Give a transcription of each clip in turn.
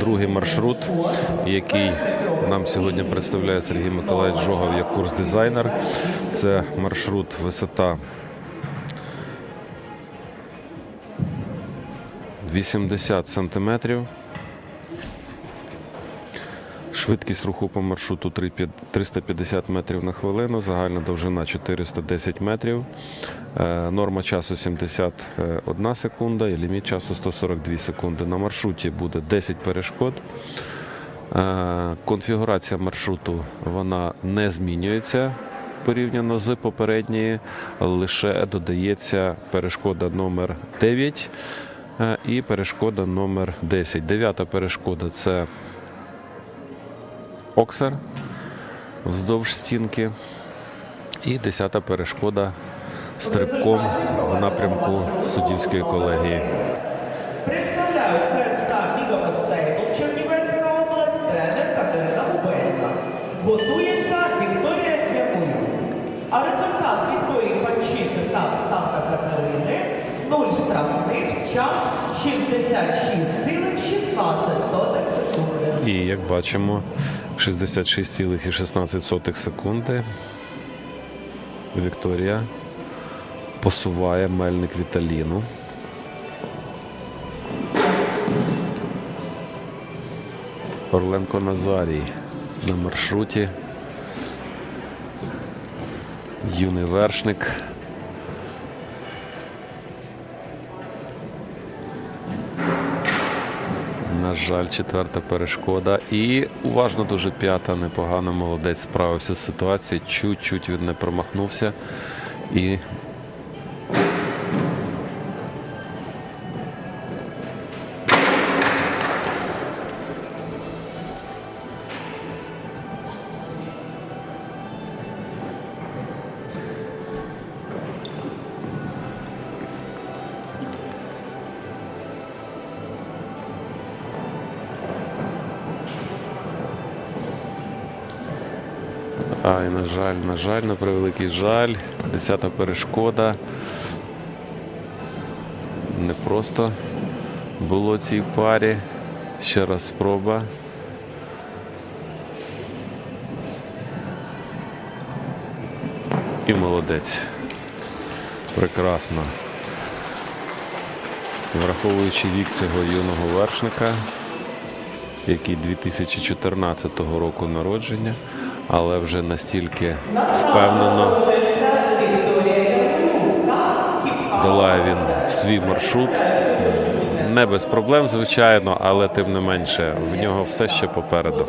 другий маршрут, який нам сьогодні представляє Сергій Миколаївич Жогов як курс-дизайнер. Це маршрут висота 80 сантиметрів. Швидкість руху по маршруту 350 метрів на хвилину, загальна довжина 410 метрів, норма часу 71 секунда і ліміт часу 142 секунди. На маршруті буде 10 перешкод. Е, Конфігурація маршруту вона не змінюється порівняно з попередньої, лише додається перешкода номер 9 е, і перешкода номер 10. Дев'ята перешкода це Оксер вздовж стінки. І десята перешкода стрибком в напрямку суддівської колегії. Представляють Бігова Стейбл, Чернівецька область, тренер Катерина Бубельна. Готується Вікторія Ямуля. А результат Вікторії Панчишин та Савка Катерини 0 штрафних, час 66,16 секунди. І як бачимо, 66,16 секунди. Вікторія посуває мельник Віталіну. Орленко Назарій на маршруті. Юний вершник. На жаль, четверта перешкода. І уважно дуже п'ята, непогано молодець справився з ситуацією. Чуть-чуть він не промахнувся. І Ай, на жаль, на жаль, на превеликий жаль. Десята перешкода. Не просто було цій парі. Ще раз спроба. І молодець. Прекрасно. Враховуючи вік цього юного вершника, який 2014 року народження, але вже настільки впевнено долає він свій маршрут. Не без проблем, звичайно, але тим не менше в нього все ще попереду.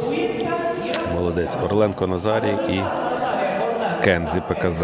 Молодець Орленко Назарій і Кензі ПКЗ.